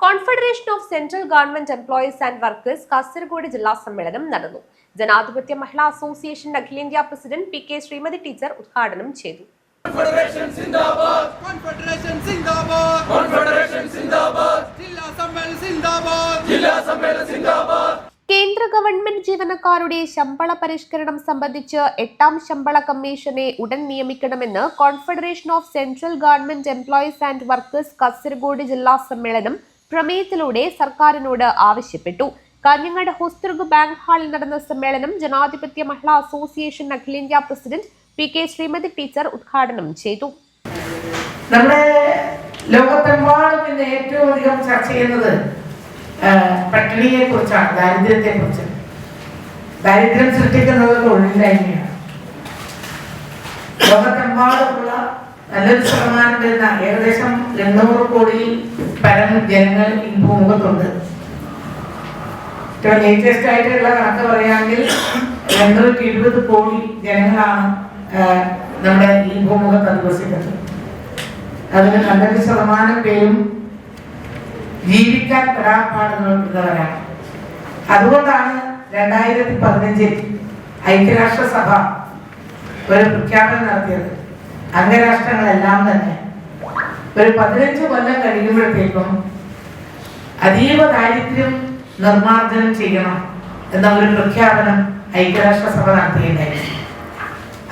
Confederation of central government employees and workers Kasaragod ജില്ലാ സമ്മേളനം നടന്നു. ജനാധിപത്യ മഹിളാ അസോസിയേഷൻ അഖിലേന്ത്യാ president P K Sreemathi teacher ഉദ്ഘാടനം ചെയ്തു. കേന്ദ്ര ഗവൺമെന്റ് ജീവനക്കാരുടെ ശമ്പള പരിഷ്കരണം സംബന്ധിച്ച് എട്ടാം ശമ്പള കമ്മീഷനെ ഉടൻ നിയമിക്കണമെന്ന് confederation of central government employees and workers Kasaragod ജില്ലാ സമ്മേളനം പ്രമേയത്തിലൂടെ സർക്കാരിനോട് ആവശ്യപ്പെട്ടു. കാഞ്ഞങ്ങാട് ഹോസ്തുർഗ് ബാങ്ക് ഹാളിൽ നടന്ന സമ്മേളനം ജനാധിപത്യ മഹിളാ അസോസിയേഷൻ അഖിലേന്ത്യാ president P K Sreemathi teacher ഉദ്ഘാടനം ചെയ്തു. ലോകത്തെമ്പാടും ഏറ്റവും അധികം ചർച്ച ചെയ്യുന്നത് പട്ടിണിയെ കുറിച്ചാണ് ദാരിദ്ര്യത്തെ കുറിച്ച് ദാരിദ്ര്യം സൃഷ്ടിക്കുന്നത് തൊഴിലില്ലായ്മയാണ് ലോകത്തെമ്പാടുമുള്ള നല്ലൊരു ശതമാനം വരുന്ന ഏകദേശം എണ്ണൂറ് കോടിയിൽ പരം ജനങ്ങൾ ഈ ഭൂമുഖത്തുണ്ട്. ലേറ്റസ്റ്റ് ആയിട്ടുള്ള കണക്ക് പറയുകയാണെങ്കിൽ എണ്ണൂറ്റി ഇരുപത് കോടി ജനങ്ങളാണ് നമ്മുടെ ഈ ഭൂമുഖത്ത് അധിവസിക്കുന്നത്. അതിന് നല്ലൊരു ശതമാനം പേരും ജീവിക്കാൻ പെടാപ്പാടുന്നവരാണ് അതുകൊണ്ടാണ് രണ്ടായിരത്തി പതിനഞ്ചിൽ ഐക്യരാഷ്ട്രസഭ ഒരു പ്രഖ്യാപനം നടത്തിയത്. അംഗരാഷ്ട്രങ്ങളെല്ലാം തന്നെ ഒരു പതിനഞ്ച് കൊല്ലം കഴിയുമ്പോഴത്തേക്കും അതീവ ദാരിദ്ര്യം നിർമാർജനം ചെയ്യണം എന്ന ഒരു പ്രഖ്യാപനം ഐക്യരാഷ്ട്രസഭ നടത്തിയിട്ടുണ്ടായി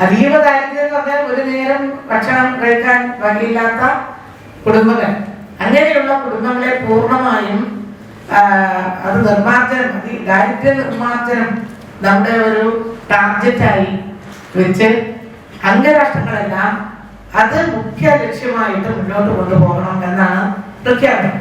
അതീവ ദാരിദ്ര്യം എന്ന് പറഞ്ഞാൽ ഒരു നേരം ഭക്ഷണം കഴിക്കാൻ വകയില്ലാത്ത കുടുംബങ്ങൾ. അങ്ങനെയുള്ള കുടുംബങ്ങളെ പൂർണമായും അത് നിർമാർജനം ദാരിദ്ര്യ നിർമ്മാർജനം നമ്മുടെ ഒരു ടാർഗറ്റായി വെച്ച് അംഗരാഷ്ട്രങ്ങളെല്ലാം അത് മുഖ്യ ലക്ഷ്യമായിട്ട് മുന്നോട്ട് കൊണ്ടുപോകണം എന്നാണ് പ്രഖ്യാപനം.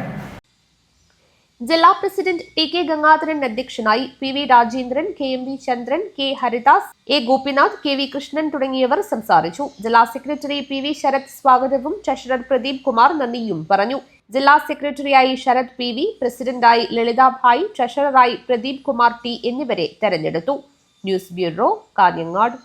ജില്ലാ പ്രസിഡന്റ് ടി കെ ഗംഗാധരൻ അധ്യക്ഷനായി P V Rajendran K M V Chandran K Haridas A Gopinath K V Krishnan തുടങ്ങിയവർ സംസാരിച്ചു. ജില്ലാ സെക്രട്ടറി പി വി ശരത് സ്വാഗതവും ട്രഷറർ പ്രദീപ് കുമാർ നന്ദിയും പറഞ്ഞു. ജില്ലാ സെക്രട്ടറിയായി ശരത് പി വി പ്രസിഡന്റായി ലളിതാഭായ് ട്രഷററായി പ്രദീപ് കുമാർ ടി എന്നിവരെ തെരഞ്ഞെടുത്തു. News bureau Kanhangad.